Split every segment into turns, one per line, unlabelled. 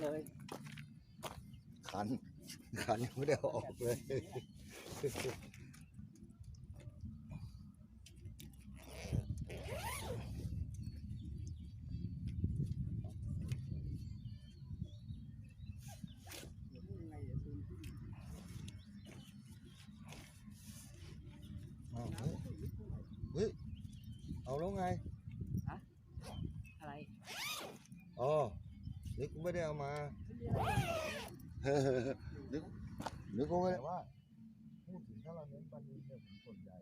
เลย
ขันขันยังไม่ได้ออกเลย
เฮ้ยเอาแล้วไง
อะไร
อ๋อ ไม่ได้เอามา
ไม่มีอะไรเลย
นึกนึกว่าไม่ได้ว่าพูดถึงถ้าเราเน้นปลานิลเนี่ยผมส่วนใหญ่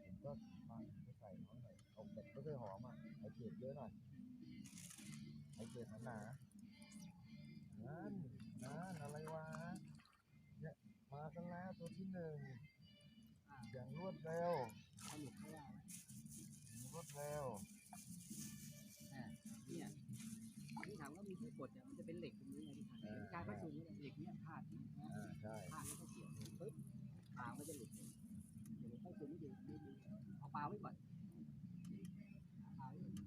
ผมก็มาไม่ใส่น้อยหน่อยเอาแบบไม่ค่อยหอมอะไอเกล็ดเยอะหน่อยไอเกล็ดหนาๆนั่นนั่นอะไรวะเนี่ยมากันแล้วตัวที่หนึ่ง
อ่า
อย่างรวดเร็ว
สนุกไม่ว่าไหม
รวดเร็ว
เนี่ย ที่ถามว่ามีที่กดเนี่ยมันจะเป็นเหล็กตรงนี้ไงที่ถามการพัดสูงเนี่ยเหล็กเนี่ยพาดนะ
อ่าใช่
พาดแล้วก็เกี่ยวปึ๊บปลาไม่จะหลุดเดี๋ยวต้องซูมให้ดูดูดูเอาปลาไว้ก่อนปลาไว้ก่อน
เอี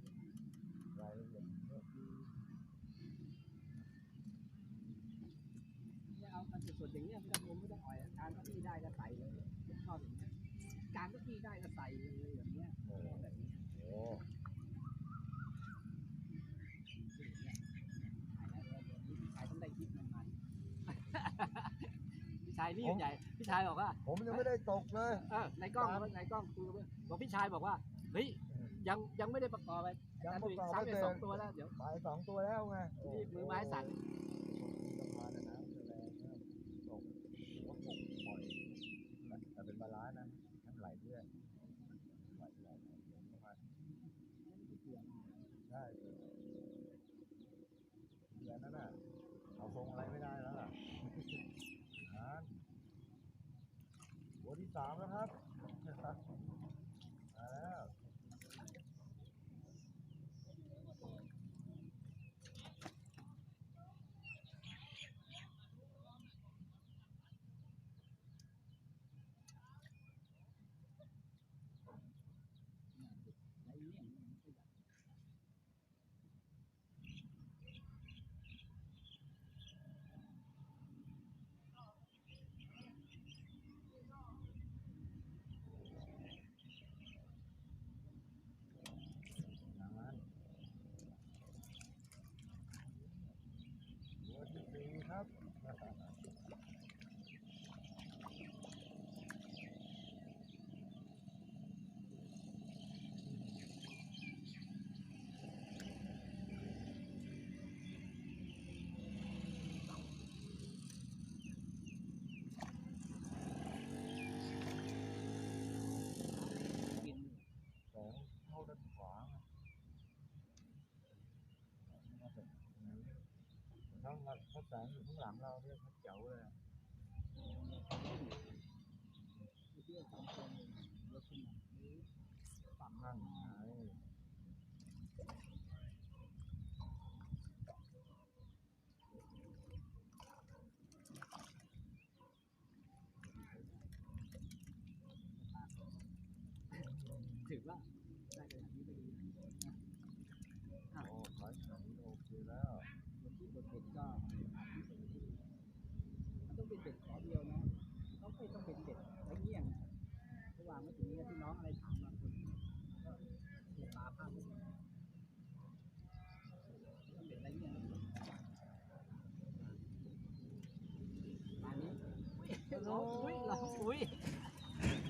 ยดเยอะ
เนี่ยเอามันสดๆอย่างเงี้ยไม่ต้องงมไม่ต้องอ่อยการก็ที่ได้ก็ใส่เลยชอบอย่างเงี้ยการก็ที่ได้ก็ใส่เลยแบบเนี้ยแบบนี้
โห
พี่ชายต้องได้คลิปมันมัน พี่ชายนี่ใหญ่พี่ชายบอกว่า
ผมยังไม่ได้ตกเลย
เออในกล้องในกล้องคือบอกพี่ชายบอกว่าเฮ้ยยังยังไม่ได้ประกอบไป
ยังประกอบ
ซ้ำ
ไม่
ไป
เสร็จ
สองตัวแล้วเดี๋ยว
ไปสองตัวแล้วไง
นี่มือไม้สั่น
สะพานนะนะแรงนะตกก็ปลุกปล่อยแต่เป็นบาลานซ์นะทั้งไหลเรื่อยไหลไหลประมาณใช่เดือนนั้นน่ะเอาทรงอะไรไม่ได้แล้วล่ะนั่นหัวที่ สามนะครับมาแล้ว
ไรเนี่ย
อย่างนั้นหัวที่สี่ครับ
กิน
แสงเข้าด้านขวาน่าจะ ถ้าถ้าแสงอยู่ข้างหลังเราเนี่ยเขาเจ๋วเลยอะ
เที่ยวสองคนรถขึ้นมา
ฝั่งนั่งไง
ถือว่าได้ขนาดนี้ก็ดี
โอ้ขายขนาดนี้โอเคแล้ว
ส่วนที่บทเบ็ดก็มันต้องเป็นเบ็ดขอเดียวนะต้องไม่ต้องเป็นเบ็ดไร้เงี้ยงระหว่างไม่ถึงนี้ที่น้องอะไรถามมาคนก็เสียปลาภาพต้องเป็นไร้เงี้ยงอันนี้ร้องอุ้ยร้องอุ้ย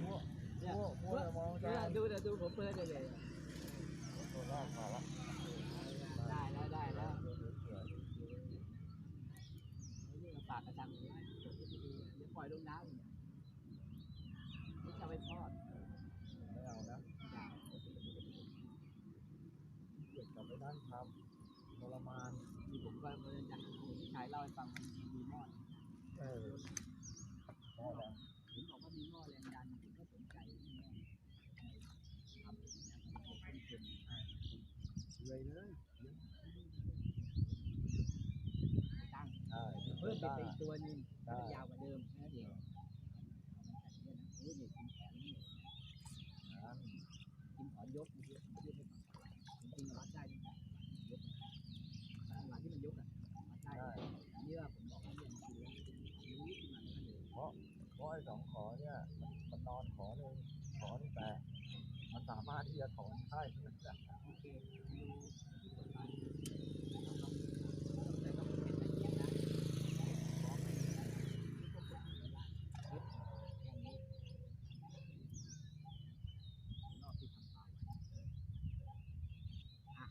มั่ว
เนี่ย
มั่วมั่วแต่มอง
เนี่
จาย
ดูเดี๋ยวดูผมเปิดเลยเลย
ตัวแรกมาละ
ได้แล้วได้แล้ว
เดี๋ยวเดี๋ยวเดี๋ยว
นี่มาฝากกระชังไว้เดี๋ยวปล่อยลงน้ำเนี่ยนี่จะไปทอด
ไม่เอานะเก็บกลับไปนั่งทำทรมาน
ที่ผมก็เมื่อจากพี่ชายเล่าให้ฟังมันมีหม้อ
เออได้แล้ว
เห็นบอกว่ามีหม้อแรงดันผมก็สนใจแม่ทำอย่างนี้มัน เล
ยเลย
ตั้งเพิ่มเป็นอีกตัวหนึงมันยาวกว่าเดิมนั่นเฮ้ยนี่กินแขนนี่กินถอนยกเยอะเยอะไปจริงๆวัดได้ยกจังหวะที่มันยกอะวัดได้
ได้
อันนี้ว่าผมบอกว่าเนี่ยมันกินแล้วรู้ขึ้นมาแล้วเลย
ราะไอ้สองขอเนี่ยมันนอนขอหนึ่งขอนี่แต่มันสามารถที่จะถอนได้
โอเคดูที่กฎหมายแต่ต้องเป็นตะเกียงนะขอไม่ได้ที่กฎหมายไม่ได้อย่างนี้นอกที่ทำตามไว้อะแค่นี้นะครับ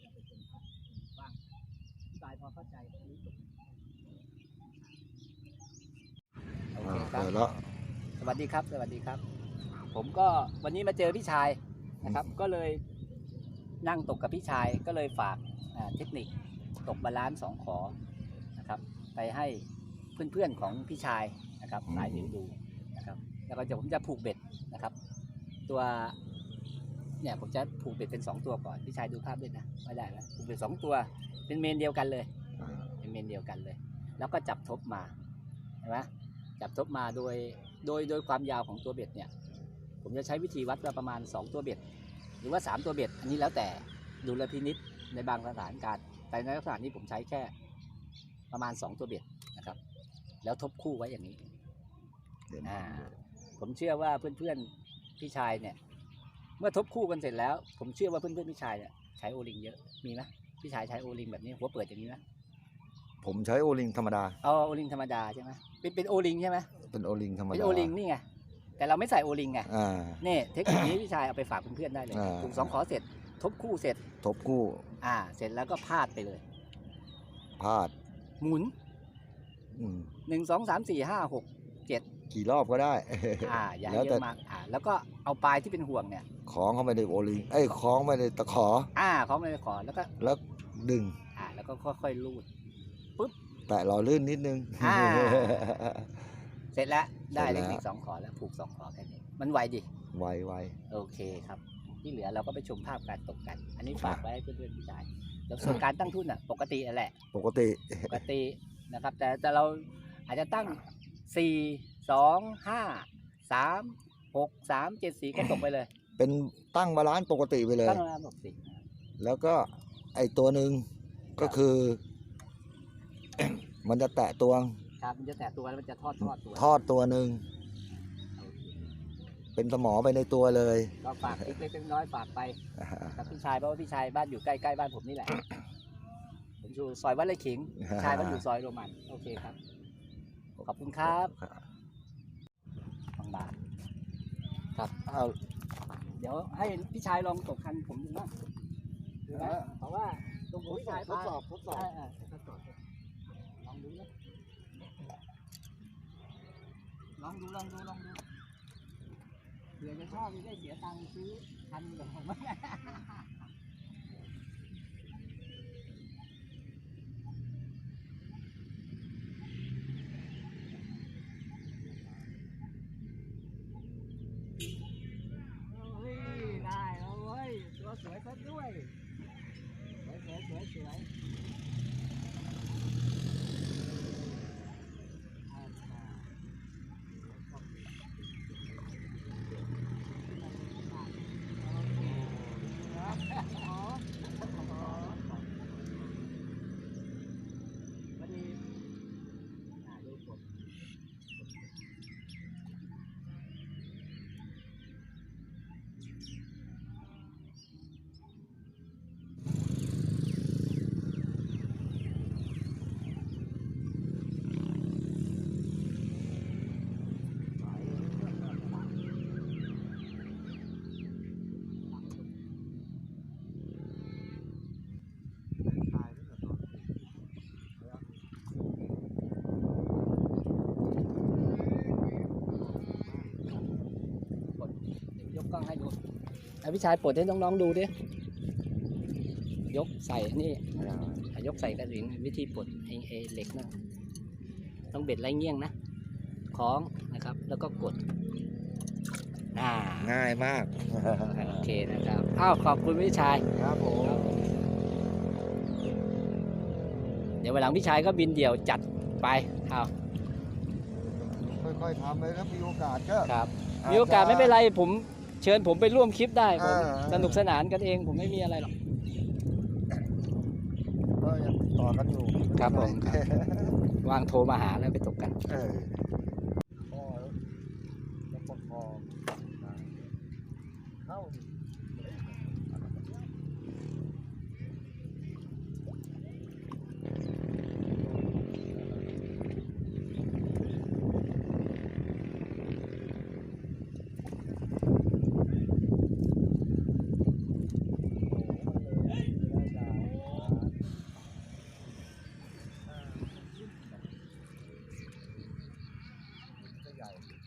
เราไปชมภาพบ้างอธิบายพอ เข้าใจรู้จบโอเคครับ
เปิดแล้ว
สวัสดีครับ สวัสดีครับ ผมก็วันนี้มาเจอพี่ชายนะครับ ก็เลยนั่งตกกับพี่ชายก็เลยฝากอ่าเทคนิคตกบาลานซ์สองขอนะครับ ไปให้เพื่อนๆของพี่ชายนะครับสายหลิวดูนะครับ แล้วก็จะผมจะผูกเบ็ดนะครับ ตัวเนี่ยผมจะผูกเบ็ดเป็นสองตัวก่อนพี่ชายดูภาพด้วยนะไม่ได้แล้วผูกเบ็ดสองตัวเป็นเมนเดียวกันเลย เป็นเมนเดียวกันเลย แล้วก็จับทบมาเห็นไหมจับทบมาโดยโดยโดยความยาวของตัวเบ็ดเนี่ยผมจะใช้วิธีวัดว่าประมาณ 2 ตัวเบ็ด หรือว่า 3 ตัวเบ็ด อันนี้แล้วแต่ดูลพินิษในบางสถานการณ์แต่ในลักษณะนี้ผมใช้แค่ประมาณ 2 ตัวเบ็ดนะครับ แล้วทบคู่ไว้อย่างนี้
เดี๋ยว
อ่าผมเชื่อว่าเพื่อนๆพี่ชายเนี่ย เมื่อทบคู่กันเสร็จแล้ว ผมเชื่อว่าเพื่อนๆพี่ชายเนี่ยใช้โอลิงเยอะมีไหมพี่ชายใช้โอลิงแบบนี้หัวเปิดอย่างนี้ไหม
ผมใช้โอลิงธรรมดา
เอาโอลิงธรรมดาใช่ไหมเป็นเป็นโอลิงใช่ไหม
เป็นโอลิงธรรม
เป็น
ดา
โอลิงนี่ไงแต่เราไม่ใส่โอลิงไง
อ่า
นี่เทคนิคนี้พี่ชายเอาไปฝากเพื่อนๆได้เลย
อ่า
ปลูกสองขอเสร็จ ทบคู่เสร็จ
ทบคู่
อ่า เสร็จแล้วก็พาดไปเลย
พาด
หมุน
อืม
หนึ่งสองสามสี่ห้าหกเจ็ด
กี่รอบก็ได้
อ่า อย่า
แล้ว
เย
แต่
อะมากอ่า แล้วก็เอาปลายที่เป็นห่วงเนี่ย
คล้องเข้าไปในโอลิงเอ้ยคล้องไปในตะขอ
อ่าเขาไม่ได้ขอแล้วก็
แล้วดึง
อ่า แล้วก็ค่อยๆลูด
แตะหล่อลื่นนิดนึง
อ่า เสร็จแล้วได้
เสร็
เท
จ
ค
แล้ว
นิคสองขอแล้วผูกสองขอแค่นี้มันไวดิ
ไวไว
โอเคครับ ที่เหลือเราก็ไปชมภาพการตกกัน อันนี้ฝากไว้ให้เพื่อนๆพี่ชายแล้วส่วนการตั้งทุนอะ ปกตินั่นแหละ
ปกติ
ปกตินะครับ แต่แต่เราอาจจะตั้งสี่สองห้าสามหกสามเจ็ดสี่ก็ตกไปเลย
เป็นตั้งบาลานซ์ปกติไปเลย
ตั้งระบบสิ
แล้วก็ไอตัวหนึ่งก็คือ มันจะแตะตัว
ครับมันจะแตะตัวแล้วมันจะทอดทอดตัว
ทอดตัวหนึ่ง
โอเค
เป็นสมอไปในตัวเลย
ก็ฝากเล็กๆน้อยๆฝากไปกับพี่ชายเพราะว่าพี่ชายบ้านอยู่ใกล้ๆบ้านผมนี่แหละผมอยู่ซอยวัดไร่ขิงพี่ชายก็อยู่ซอยโรมันโอเคครับ ขอบคุณครับบางบาทครับเอาเดี๋ยวให้พี่ชายลองตกคันผมดูบ้างดูนะเพราะว่าตรงผมพี่ชาย
ทดสอบทดสอบ
อ่าอ่าทดสอบลองดูนะลองดูลองดูลองดูเผื่อจะชอบจะได้เสียตังค์ซื้อคันแบบผมเฮ้ยได้แล้วเว้ยตัวสวยซะด้วยสวยสวยสวยสวยอ่าพอดีอ่าดูกด ปลดเดี๋ยวยกกล้องให้ดู อะพี่ชายปลดให้น้องๆดูดิ ยกใส่นี่อะยกใส่กระดิ่งวิธีปลดไอ้ไอ้เหล็กนั่นต้องเบ็ดไรเงี้ยงนะคล้องนะครับ แล้วก็กดอ่า
ง่ายมาก
โอเคนะครับ อ้าว ขอบคุณพี่ชาย
ครับผม
เดี๋ยววันหลังพี่ชายก็บินเดี่ยวจัดไปอ้าว
ค่อยๆทำเลยครับมีโอกาสก็
ครับ มีโอกาสไม่เป็นไรผม เชิญผมไปร่วมคลิปได้ผม
อ่า
สนุกสนานกันเองผมไม่มีอะไรหรอก
ก็ยังติดต่อกันอยู่
ครับผมวางโทรมาหาแล้วไปตกกัน
เออ guys.